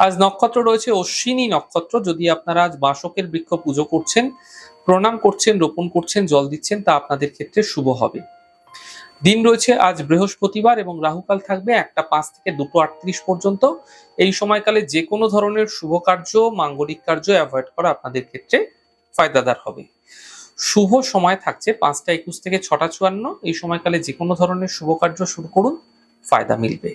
আজ নক্ষত্র রয়েছে অশ্বিনী নক্ষত্র। যদি আপনারা আজ বাসকের বৃক্ষ পুজো করছেন, প্রণাম করছেন, রোপণ করছেন, জল দিচ্ছেন, তা আপনাদের ক্ষেত্রে শুভ হবে। দিন রয়েছে আজ বৃহস্পতিবার এবং রাহুকাল থাকবে একটা পাঁচ থেকে দুটো আটত্রিশ পর্যন্ত। এই সময়কালে যে কোনো ধরনের শুভ কার্য, মাঙ্গলিক কার্য অ্যাভয়েড করা আপনাদের ক্ষেত্রে ফায়দাদার হবে। শুভ সময় থাকছে পাঁচটা একুশ থেকে ছটা চুয়ান্ন। এই সময়কালে যে কোনো ধরনের শুভ কার্য শুরু করুন, ফায়দা মিলবে।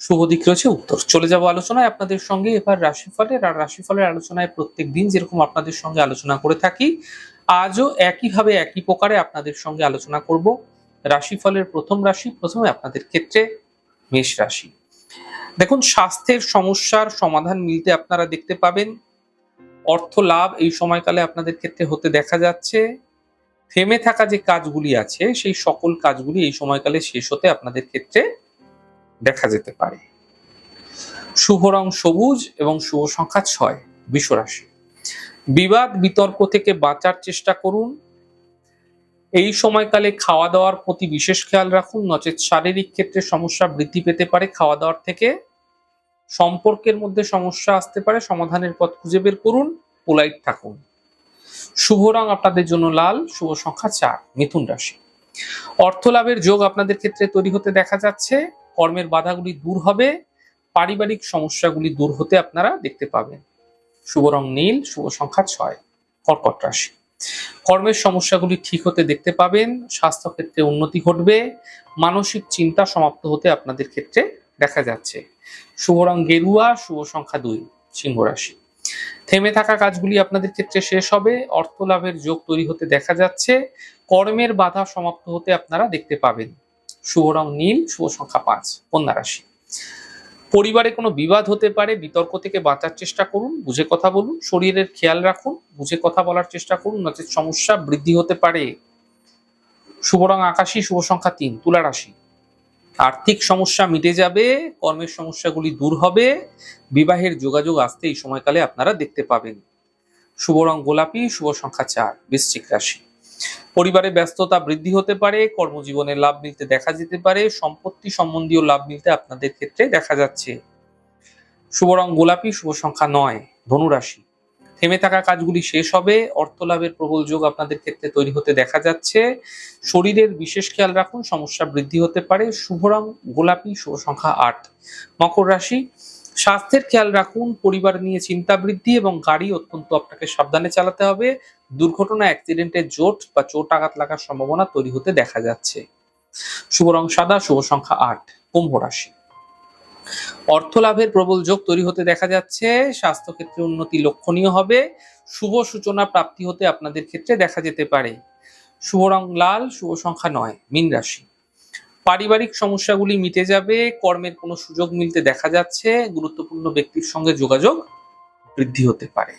শুভ দিক রয়েছে, উত্তর। চলে যাব আলোচনায় আপনাদের সঙ্গে। এবার রাশিফলের, আর রাশিফলের আলোচনায় প্রত্যেক দিন যেরকম আপনাদের সঙ্গে আলোচনা করে থাকি, আজও একইভাবে একই প্রকারে আপনাদের সঙ্গে আলোচনা করব। রাশিফলের প্রথম রাশি, প্রথমে আপনাদের ক্ষেত্রে মেষ রাশি। দেখুন, স্বাস্থ্যের সমস্যার সমাধান মিলতে আপনারা দেখতে পাবেন। অর্থ লাভ এই সময়কালে আপনাদের ক্ষেত্রে হতে দেখা যাচ্ছে। থেমে থাকা যে কাজগুলি আছে, সেই সকল কাজগুলি এই সময়কালে শেষ হতে আপনাদের ক্ষেত্রে দেখা যেতে পারে। শুভ রং সবুজ এবং শুভ সংখ্যা ছয়, বিশ্বরাশি। বিবাদ বিতর্ক থেকে বাঁচার চেষ্টা করুন। এই সময়কালে খাওয়া দাওয়ার প্রতি বিশেষ খেয়াল রাখুন। নচেত শারীরিক ক্ষেত্রে সমস্যা বৃদ্ধি পেতে পারে খাওয়া দাওয়ার থেকে। সম্পর্কের মধ্যে সমস্যা আসতে পারে, সমাধানের পথ খুঁজে বের করুন পোলাইট থাকুন। শুভ রং আপনাদের জন্য লাল, শুভ সংখ্যা চার, মিথুন রাশি। অর্থ লাভের যোগ আপনাদের ক্ষেত্রে তৈরি হতে দেখা যাচ্ছে। কর্মের বাধাগুলি দূর হবে, পারিবারিক সমস্যাগুলি দূর হতে আপনারা দেখতে পাবেন। শুভ রং নীল, শুভ সংখ্যা ছয়, কর্কট রাশি। কর্মের সমস্যাগুলি ঠিক হতে দেখতে পাবেন স্বাস্থ্য ক্ষেত্রে উন্নতি ঘটবে, মানসিক চিন্তা সমাপ্ত হতে আপনাদের ক্ষেত্রে দেখা যাচ্ছে। শুভ রং গেরুয়া, শুভ সংখ্যা দুই, সিংহ রাশি। থেমে থাকা কাজগুলি আপনাদের ক্ষেত্রে শেষ হবে অর্থ লাভের যোগ তৈরি হতে দেখা যাচ্ছে, কর্মের বাধা সমাপ্ত হতে আপনারা দেখতে পাবেন। শুভ রং নীল, শুভ সংখ্যা পাঁচ, কন্যা রাশি। পরিবারে কোনো বিবাদ হতে পারে, বিতর্ক থেকে বাঁচার চেষ্টা করুন, বুঝে কথা বলুন, শরীরের খেয়াল রাখুন, বুঝে কথা বলার চেষ্টা করুন, নচেত সমস্যা বৃদ্ধি হতে পারে। শুভ রং আকাশী, শুভ সংখ্যা তিন, তুলা রাশি। আর্থিক সমস্যা মিটে যাবে, কর্মের সমস্যাগুলি দূর হবে, বিবাহের যোগাযোগ আসতে এই সময়কালে আপনারা দেখতে পাবেন। শুভ রং গোলাপি, শুভ সংখ্যা চার, বৃশ্চিক রাশি। পরিবারে ব্যস্ততা বৃদ্ধি হতে পারে, কর্মজীবনে লাভ মিলতে দেখা যেতে পারে, সম্পত্তি সম্বন্ধীয় লাভ মিলতে আপনাদের ক্ষেত্রে দেখা যাচ্ছে। শুভ রং গোলাপি, শুভ সংখ্যা নয় ধনুরাশি থেমে থাকা কাজগুলি শেষ হবে অর্থ লাভের প্রবল যোগ আপনাদের ক্ষেত্রে তৈরি হতে দেখা যাচ্ছে। শরীরের বিশেষ খেয়াল রাখুন, সমস্যা বৃদ্ধি হতে পারে। শুভ রং গোলাপি, শুভ সংখ্যা আট। মকর রাশি স্বাস্থ্যের খেয়াল রাখুন, পরিবার নিয়ে চিন্তা বৃদ্ধি এবং গাড়ি অত্যন্ত আপনাকে সাবধানে চালাতে হবে। দুর্ঘটনা অ্যাক্সিডেন্টের জোট বা চোট আঘাত লাগার সম্ভাবনা তৈরি হতে দেখা যাচ্ছে। শুভ রং সাদা, শুভ সংখ্যা আট, কুম্ভ রাশি। অর্থ লাভের প্রবল যোগ তৈরি হতে দেখা যাচ্ছে। স্বাস্থ্য ক্ষেত্রে উন্নতি লক্ষণীয় হবে। শুভ সূচনা প্রাপ্তি হতে আপনাদের ক্ষেত্রে দেখা যেতে পারে। শুভ রং লাল, শুভ সংখ্যা নয়, মীন রাশি। পারিবারিক সমস্যাগুলি মিটে যাবে, কর্মের কোনো সুযোগ মিলতে দেখা যাচ্ছে, গুরুত্বপূর্ণ ব্যক্তির সঙ্গে যোগাযোগ বৃদ্ধি হতে পারে।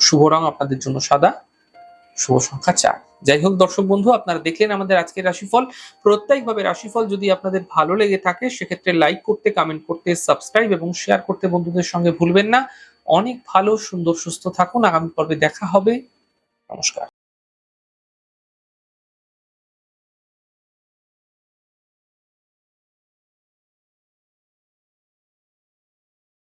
শুভ রং আপনাদের জন্য সাদা, শুভ সংখ্যা চার। যাই হোক দর্শক বন্ধু, আপনারা দেখলেন আমাদের আজকের রাশিফল। প্রত্যেকভাবে রাশিফল যদি আপনাদের ভালো লেগে থাকে, সেক্ষেত্রে লাইক করতে কমেন্ট করতে সাবস্ক্রাইব এবং শেয়ার করতে বন্ধুদের সঙ্গে ভুলবেন না। অনেক ভালো, সুন্দর, সুস্থ থাকুন। আগামী পর্বে দেখা হবে। নমস্কার।